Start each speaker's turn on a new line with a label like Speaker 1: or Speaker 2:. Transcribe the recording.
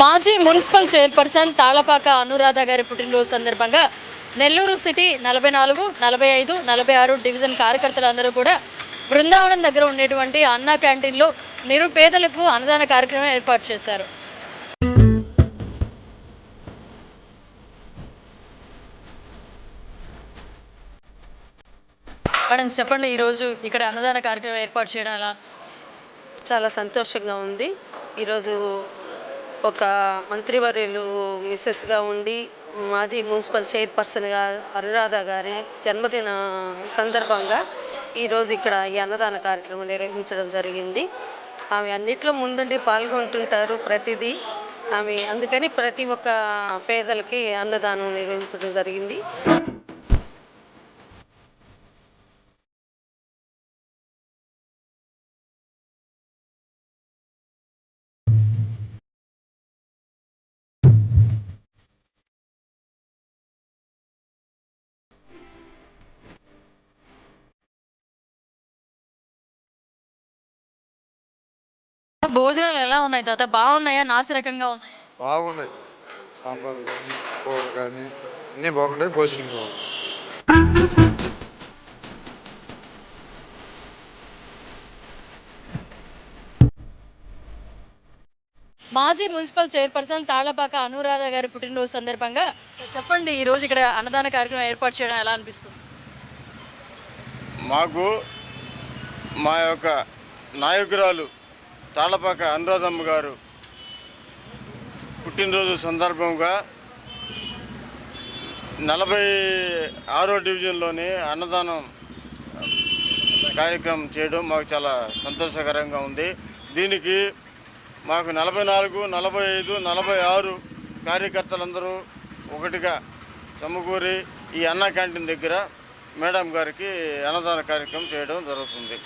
Speaker 1: మాజీ municipal chairperson Tallapaka Anuradha గారి పుట్టినరోజు సందర్భంగా నెల్లూరు సిటీ నలభై నాలుగు నలభై ఐదు నలభై ఆరు డివిజన్ కార్యకర్తలందరూ కూడా బృందావనం దగ్గర ఉండేటువంటి అన్నా క్యాంటీన్లో నిరుపేదలకు అన్నదాన కార్యక్రమం ఏర్పాటు చేశారు. మేడం చెప్పండి ఈరోజు ఇక్కడ అన్నదాన కార్యక్రమం ఏర్పాటు చేయడం ఎలా?
Speaker 2: చాలా సంతోషంగా ఉంది. ఈరోజు ఒక మంత్రివర్యులు మిస్సెస్గా ఉండి మాజీ మున్సిపల్ చైర్పర్సన్గా అనురాధ గారి జన్మదిన సందర్భంగా ఈరోజు ఇక్కడ ఈ అన్నదాన కార్యక్రమం నిర్వహించడం జరిగింది. ఆమె అన్నిట్లో ముందుండి పాల్గొంటుంటారు ప్రతిదీ. ఆమె అందుకని ప్రతి ఒక్క పేదలకి అన్నదానం నిర్వహించడం జరిగింది.
Speaker 1: భోజనాలు ఎలా ఉన్నాయి తాత? బాగున్నాయా? నాసిరకంగా ఉన్నాయి.
Speaker 3: బాగున్నాయి. సాంబార్ కానీ కూర కానీ అన్నీ బాగున్నాయి భోజనం బాగుంది
Speaker 1: మాజీ మున్సిపల్ చైర్పర్సన్ తాళ్ళపాక అనురాధ గారి పుట్టినరోజు సందర్భంగా చెప్పండి ఈ రోజు ఇక్కడ అన్నదాన కార్యక్రమం ఏర్పాటు చేయడం ఎలా అనిపిస్తుంది?
Speaker 4: మాకు మా యొక్క నాయకురాలు తాళపాక అనురాధమ్మ గారు పుట్టినరోజు సందర్భంగా నలభై ఆరో డివిజన్లోని అన్నదానం కార్యక్రమం చేయడం మాకు చాలా సంతోషకరంగా ఉంది. దీనికి మాకు నలభై నాలుగు నలభై ఐదు నలభై ఆరు కార్యకర్తలందరూ ఒకటిగా సమకూరి ఈ అన్న క్యాంటీన్ దగ్గర మేడం గారికి అన్నదాన కార్యక్రమం చేయడం జరుగుతుంది.